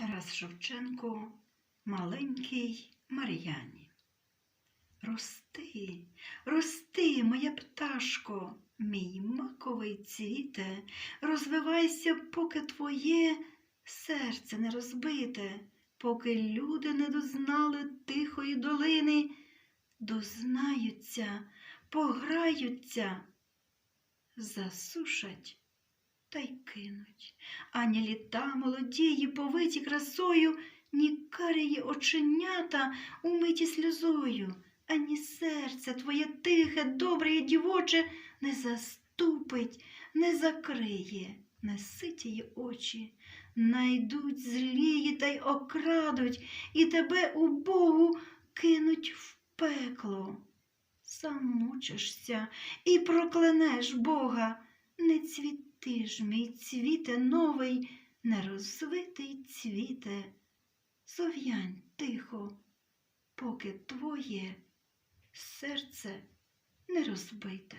Тарас Шевченко, маленький Мар'яні. Рости, рости, моя пташко, мій маковий цвіте, розвивайся, поки твоє серце не розбите, поки люди не дознали тихої долини, дознаються, пограються, засушать та й кинуть. Ані літа молодії, повиті красою, ні карії оченята, умиті сльозою, ані серце твоє тихе, добре і дівоче не заступить, не закриє, не ситії очі, найдуть злії та й окрадуть, і тебе у Богу кинуть в пекло. Замучишся і проклянеш Бога, не цвіти ж, мій цвіте новий, нерозвитий цвіте, сов'янь тихо, поки твоє серце не розбите.